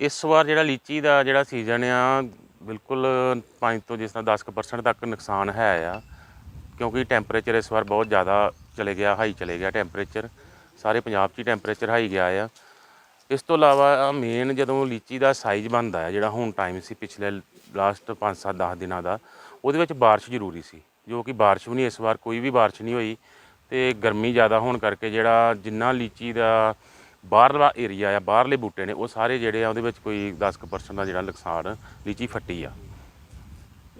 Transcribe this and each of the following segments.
ਇਸ ਵਾਰ ਜਿਹੜਾ ਲੀਚੀ ਦਾ ਜਿਹੜਾ ਸੀਜ਼ਨ ਆ, ਬਿਲਕੁਲ 5 ਤੋਂ ਜਿਸ ਤਰ੍ਹਾਂ 10% ਤੱਕ ਨੁਕਸਾਨ ਹੈ ਆ, ਕਿਉਂਕਿ ਟੈਂਪਰੇਚਰ ਇਸ ਵਾਰ ਬਹੁਤ ਜ਼ਿਆਦਾ ਚਲੇ ਗਿਆ ਹਾਈ ਚਲੇ ਗਿਆ ਟੈਂਪਰੇਚਰ ਸਾਰੇ ਪੰਜਾਬ 'ਚ ਹੀ ਟੈਂਪਰੇਚਰ ਹਾਈ ਗਿਆ ਆ। ਇਸ ਤੋਂ ਇਲਾਵਾ ਮੇਨ ਜਦੋਂ ਲੀਚੀ ਦਾ ਸਾਈਜ਼ ਬਣਦਾ ਹੈ ਜਿਹੜਾ ਹੁਣ ਟਾਈਮ ਸੀ ਪਿਛਲੇ ਲਾਸਟ 5-7 10 ਦਿਨਾਂ ਦਾ, ਉਹਦੇ ਵਿੱਚ ਬਾਰਿਸ਼ ਜ਼ਰੂਰੀ ਸੀ, ਜੋ ਕਿ ਬਾਰਿਸ਼ ਵੀ ਨਹੀਂ ਇਸ ਵਾਰ, ਕੋਈ ਵੀ ਬਾਰਿਸ਼ ਨਹੀਂ ਹੋਈ ਤੇ ਗਰਮੀ ਜ਼ਿਆਦਾ ਹੋਣ ਕਰਕੇ ਜਿਹੜਾ ਜਿੰਨਾ ਲੀਚੀ ਦਾ ਬਾਹਰਲਾ ਏਰੀਆ ਆ ਬਾਹਰਲੇ ਬੂਟੇ ਨੇ ਉਹ ਸਾਰੇ ਜਿਹੜੇ ਆ ਉਹਦੇ ਵਿੱਚ ਕੋਈ 10% ਦਾ ਜਿਹੜਾ ਨੁਕਸਾਨ ਲੀਚੀ ਫੱਟੀ ਆ।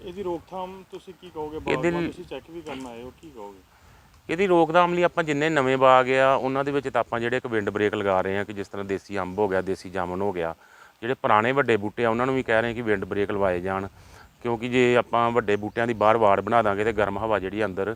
ਇਹਦੀ ਰੋਕਥਾਮ ਤੁਸੀਂ ਕੀ ਕਹੋਗੇ? ਬਾਗਬਾਨ ਤੁਸੀਂ ਚੈੱਕ ਵੀ ਕਰਨ ਆਏ ਹੋ ਕੀ ਕਹੋਗੇ? ਇਹਦੀ ਰੋਕਥਾਮ ਲਈ ਆਪਾਂ ਜਿੰਨੇ ਨਵੇਂ ਬਾਗ ਆ ਉਹਨਾਂ ਦੇ ਵਿੱਚ ਤਾਂ ਆਪਾਂ ਜਿਹੜੇ ਇੱਕ ਵਿੰਡ ਬ੍ਰੇਕ ਲਗਾ ਰਹੇ ਆ ਕਿ ਜਿਸ ਤਰ੍ਹਾਂ ਦੇਸੀ ਅੰਬ ਹੋ ਗਿਆ ਦੇਸੀ ਜਾਮਨ ਹੋ ਗਿਆ ਜਿਹੜੇ ਪੁਰਾਣੇ ਵੱਡੇ ਬੂਟੇ ਆ ਉਹਨਾਂ ਨੂੰ ਵੀ ਕਹਿ ਰਹੇ ਕਿ ਵਿੰਡ ਬ੍ਰੇਕ ਲਵਾਏ ਜਾਣ। ਕਿਉਂਕਿ ਜੇ ਆਪਾਂ ਵੱਡੇ ਬੂਟਿਆਂ ਦੀ ਬਾਹਰ ਵਾੜ ਬਣਾ ਦਾਂਗੇ ਤੇ ਗਰਮ ਹਵਾ ਜਿਹੜੀ ਅੰਦਰ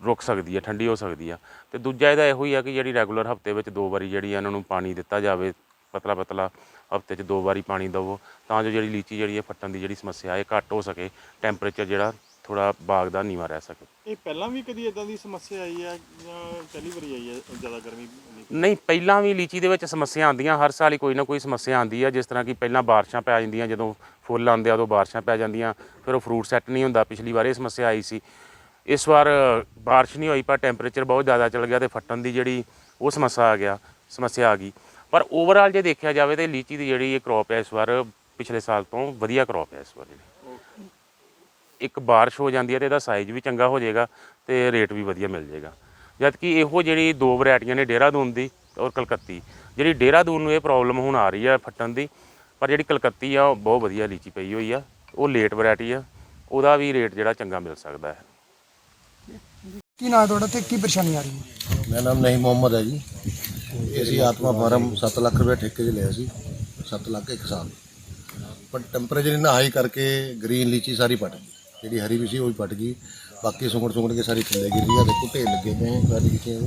ਰੁਕ ਸਕਦੀ ਹੈ ਠੰਡੀ ਹੋ ਸਕਦੀ ਆ। ਤੇ ਦੂਜਾ ਇਹਦਾ ਇਹੋ ਹੀ ਆ ਕਿ ਜਿਹੜੀ ਰੈਗੂਲਰ ਹਫ਼ਤੇ ਵਿੱਚ ਦੋ ਵਾਰੀ ਜਿਹੜੀ ਆ ਇਹਨਾਂ ਨੂੰ ਪਾਣੀ ਦਿੱਤਾ ਜਾਵੇ ਪਤਲਾ ਪਤਲਾ ਹਫ਼ਤੇ 'ਚ ਦੋ ਵਾਰੀ ਪਾਣੀ ਦਿਵੋ ਤਾਂ ਜੋ ਜਿਹੜੀ ਲੀਚੀ ਜਿਹੜੀ ਹੈ ਫੱਟਣ ਦੀ ਜਿਹੜੀ ਸਮੱਸਿਆ ਇਹ ਘੱਟ ਹੋ ਸਕੇ ਟੈਂਪਰੇਚਰ ਜਿਹੜਾ ਥੋੜਾ ਬਾਗ ਦਾ ਨੀਵਾ ਰਹਿ ਸਕੇ। ਇਹ ਪਹਿਲਾਂ ਵੀ ਕਦੀ ਇਦਾਂ ਦੀ ਸਮੱਸਿਆ ਆਈ ਹੈ ਜਾਂ ਪਹਿਲੀ ਵਾਰੀ ਆਈ ਹੈ ਜ਼ਿਆਦਾ ਗਰਮੀ ਨਹੀਂ? ਨਹੀਂ ਪਹਿਲਾਂ ਵੀ ਲੀਚੀ ਦੇ ਵਿੱਚ ਸਮੱਸਿਆ ਆਉਂਦੀਆਂ ਹਰ ਸਾਲ ਹੀ ਕੋਈ ਨਾ ਕੋਈ ਸਮੱਸਿਆ ਆਉਂਦੀ ਆ ਜਿਸ ਤਰ੍ਹਾਂ ਕਿ ਪਹਿਲਾਂ ਬਾਰਿਸ਼ਾਂ ਪੈ ਜਾਂਦੀਆਂ ਜਦੋਂ ਫੁੱਲ ਆਉਂਦੇ ਆ ਉਦੋਂ ਬਾਰਿਸ਼ਾਂ ਪੈ ਜਾਂਦੀਆਂ ਫਿਰ ਉਹ ਫਰੂਟ ਸੈੱਟ ਨਹੀਂ ਹੁੰਦਾ ਪਿਛਲੀ ਵਾਰ ਇਹ ਸਮੱਸਿਆ ਆਈ ਸੀ। ਇਸ ਵਾਰ ਬਾਰਿਸ਼ ਨਹੀਂ ਹੋਈ ਪਰ ਟੈਂਪਰੇਚਰ ਬਹੁਤ ਜ਼ਿਆਦਾ ਚੱਲ ਗਿਆ ਤੇ ਫੱਟਣ ਦੀ ਜਿਹੜੀ ਉਹ ਸਮੱਸਿਆ ਆ ਗਿਆ ਸਮੱਸਿਆ ਆ ਗਈ। ਪਰ ਓਵਰਆਲ ਜੇ ਦੇਖਿਆ ਜਾਵੇ ਤੇ ਲੀਚੀ ਦੀ ਜਿਹੜੀ ਇਹ ਕ੍ਰੌਪ ਹੈ ਇਸ ਵਾਰ ਪਿਛਲੇ ਸਾਲ ਤੋਂ ਵਧੀਆ ਕ੍ਰੌਪ ਹੈ ਇਸ ਵਾਰ ਜਿਹੜੀ। ਇੱਕ ਬਾਰਿਸ਼ ਹੋ ਜਾਂਦੀ ਹੈ ਤੇ ਇਹਦਾ ਸਾਈਜ਼ ਵੀ ਚੰਗਾ ਹੋ ਜਾਏਗਾ ਤੇ ਰੇਟ ਵੀ ਵਧੀਆ ਮਿਲ ਜਾਏਗਾ। ਜਦ ਕਿ ਇਹੋ ਜਿਹੜੀ ਦੋ ਵੈਰਾਈਟੀਆਂ ਨੇ ਡੇਰਾਦੂਨ ਦੀ ਔਰ ਕਲਕੱਤੀ ਜਿਹੜੀ ਡੇਰਾਦੂਨ ਨੂੰ ਇਹ ਪ੍ਰੋਬਲਮ ਹੁਣ ਆ ਰਹੀ ਹੈ ਫੱਟਣ ਦੀ ਪਰ ਜਿਹੜੀ ਕਲਕੱਤੀ ਆ ਉਹ ਬਹੁਤ ਵਧੀਆ ਲੀਚੀ ਪਈ ਹੋਈ ਆ ਉਹ ਲੇਟ ਵੈਰਾਈਟੀ ਆ ਉਹਦਾ ਵੀ ਰੇਟ ਜਿਹੜਾ ਚੰਗਾ ਮਿਲ ਸਕਦਾ ਹੈ। ਕੀ ਨਾਂ ਹੈ ਤੁਹਾਡਾ ਤੇ ਕੀ ਪਰੇਸ਼ਾਨੀ ਆ ਰਹੀ ਹੈ? ਮੇਰਾ ਨਾਮ ਨਹੀਂ ਮੁਹੰਮਦ ਹੈ ਜੀ। ਇਹ ਅਸੀਂ ਆਤਮਾ ਫਾਰਮ 7 ਲੱਖ ਰੁਪਏ ਠੇਕੇ 'ਚ ਲਿਆ ਸੀ। 7 ਲੱਖ ਇੱਕ ਸਾਲ। ਪਰ ਟੈਂਪਰੇਚਰ ਇਹਨਾਂ ਹਾਈ ਕਰਕੇ ਗ੍ਰੀਨ ਲੀਚੀ ਸਾਰੀ ਪਟ ਗਈ। ਜਿਹੜੀ ਹਰੀ ਵੀ ਸੀ ਉਹ ਵੀ ਪਟ ਗਈ। ਬਾਕੀ ਸੁੰਗੜ ਸੁੰਗੜ ਕੇ ਸਾਰੀ ਥੱਲੇ ਗਿਰ ਗਈ। ਆ ਦੇਖੋ ਢੇਰ ਲੱਗੇ ਪਏ ਆ ਸਾਰੀ ਲੀਚੀਆਂ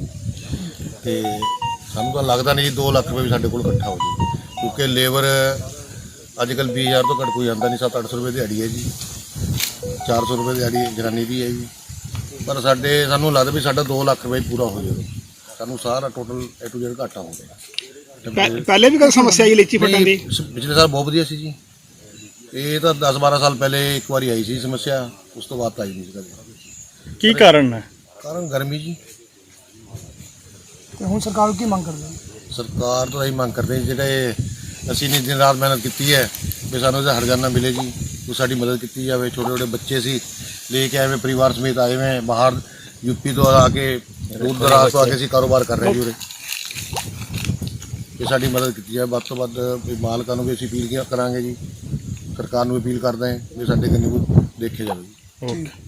ਤੇ ਸਾਨੂੰ ਤਾਂ ਲੱਗਦਾ ਨਹੀਂ ਜੀ 2 ਲੱਖ ਰੁਪਏ ਵੀ ਸਾਡੇ ਕੋਲ ਇਕੱਠਾ ਹੋ ਜੀ। ਕਿਉਂਕਿ ਲੇਬਰ ਅੱਜ ਕੱਲ 20000 ਤੋਂ ਘੱਟ ਕੋਈ ਆਉਂਦਾ ਨਹੀਂ 7-800 ਰੁਪਏ ਦਿਹਾੜੀ ਹੈ ਜੀ। 400 ਰੁਪਏ ਦਿਹਾੜੀ ਜਨਾਨੀ ਦੀ ਹੈ ਜੀ। ਪਰ ਸਾਡੇ ਸਾਨੂੰ ਲੱਗਦਾ ਵੀ ਸਾਡਾ 2 ਲੱਖ ਰੁਪਏ ਪੂਰਾ ਹੋ ਜਾਵੇ। ਸਾਨੂੰ ਸਾਰਾ ਟੋਟਲ ਏ ਟੂ ਜ਼ੈਡ ਘਾਟਾ ਹੋ ਗਿਆ। ਪਹਿਲੇ ਵੀ ਕਦੇ ਸਮੱਸਿਆ ਆਈ ਲੀਚੀ ਫਟਣ ਦੀ? ਨਹੀਂ, ਪਿਛਲੇ ਸਾਲ ਬਹੁਤ ਵਧੀਆ ਸੀ ਜੀ। ਇਹ ਤਾਂ 10 12 ਸਾਲ ਪਹਿਲੇ ਇੱਕ ਵਾਰੀ ਆਈ ਸੀ ਸਮੱਸਿਆ ਉਸ ਤੋਂ ਬਾਅਦ ਤਾਂ ਆਈ ਨਹੀਂ ਸੀ ਕਦੇ। ਕੀ ਕਾਰਨ ਹੈ? ਕਾਰਨ ਗਰਮੀ ਜੀ। ਤੇ ਹੁਣ ਸਰਕਾਰ ਕੀ ਮੰਗ ਕਰਦੀ? ਹੈ ਸਰਕਾਰ ਤੋਂ ਅਸੀਂ ਮੰਗ ਕਰਦੇ ਹਾਂ ਜਿਹੜੇ ਅਸੀਂ ਨੇ ਦਿਨ ਰਾਤ ਮਿਹਨਤ ਕੀਤੀ ਹੈ ਵੀ ਸਾਨੂੰ ਇਹਦਾ ਹਰਜਾਨਾ ਮਿਲੇ ਜੀ। ਉਹ ਸਾਡੀ ਮਦਦ ਕੀਤੀ ਜਾਵੇ ਛੋਟੇ ਛੋਟੇ ਬੱਚੇ ਸੀ ਲੈ ਕੇ ਆਏ ਪਰਿਵਾਰ ਸਮੇਤ ਆਏ ਹੋਏ ਬਾਹਰ ਯੂਪੀ ਤੋਂ ਆ ਕੇ ਦੂਰ ਦਰਾਜ ਤੋਂ ਆ ਕੇ ਅਸੀਂ ਕਾਰੋਬਾਰ ਕਰ ਰਹੇ ਜੀ ਉਰੇ। ਇਹ ਸਾਡੀ ਮਦਦ ਕੀਤੀ ਜਾਵੇ ਵੱਧ ਤੋਂ ਵੱਧ ਵੀ ਮਾਲਕਾਂ ਨੂੰ ਵੀ ਅਸੀਂ ਅਪੀਲ ਕਰਾਂਗੇ ਜੀ ਸਰਕਾਰ ਨੂੰ ਅਪੀਲ ਕਰਦੇ ਹਾਂ ਵੀ ਸਾਡੇ ਕੰਨੀ ਦੇਖੇ ਜਾਵੇ। ਜੀ ਓਕੇ।